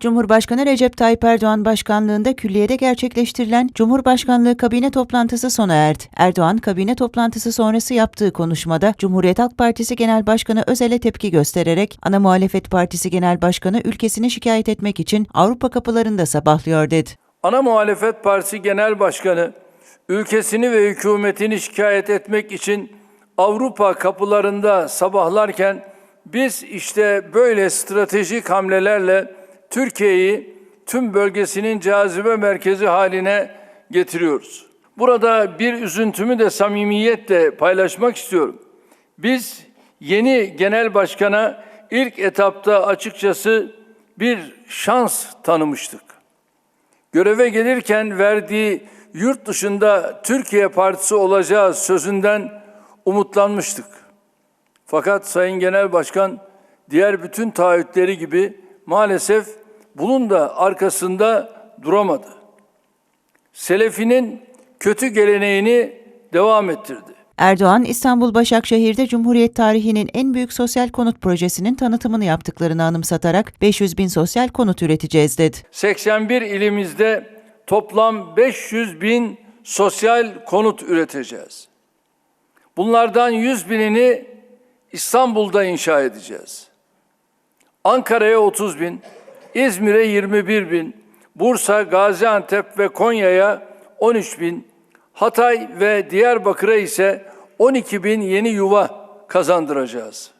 Cumhurbaşkanı Recep Tayyip Erdoğan başkanlığında külliyede gerçekleştirilen Cumhurbaşkanlığı kabine toplantısı sona erdi. Erdoğan kabine toplantısı sonrası yaptığı konuşmada Cumhuriyet Halk Partisi Genel Başkanı Özel'e tepki göstererek ana muhalefet partisi genel başkanı ülkesini şikayet etmek için Avrupa kapılarında sabahlıyor dedi. Ana Muhalefet Partisi Genel Başkanı ülkesini ve hükümetini şikayet etmek için Avrupa kapılarında sabahlarken biz işte böyle stratejik hamlelerle Türkiye'yi tüm bölgesinin cazibe merkezi haline getiriyoruz. Burada bir üzüntümü de samimiyetle paylaşmak istiyorum. Biz yeni genel başkana ilk etapta açıkçası bir şans tanımıştık göreve gelirken verdiği yurt dışında Türkiye Partisi olacağı sözünden umutlanmıştık. Fakat Sayın Genel Başkan diğer bütün taahhütleri gibi maalesef bunun da arkasında duramadı. Selefinin kötü geleneğini devam ettirdi. Erdoğan, İstanbul Başakşehir'de Cumhuriyet tarihinin en büyük sosyal konut projesinin tanıtımını yaptıklarını anımsatarak 500 bin sosyal konut üreteceğiz dedi. 81 ilimizde toplam 500 bin sosyal konut üreteceğiz. Bunlardan 100 binini İstanbul'da inşa edeceğiz. Ankara'ya 30 bin, İzmir'e 21 bin, Bursa, Gaziantep ve Konya'ya 13 bin, Hatay ve Diyarbakır'a ise 12 bin yeni yuva kazandıracağız.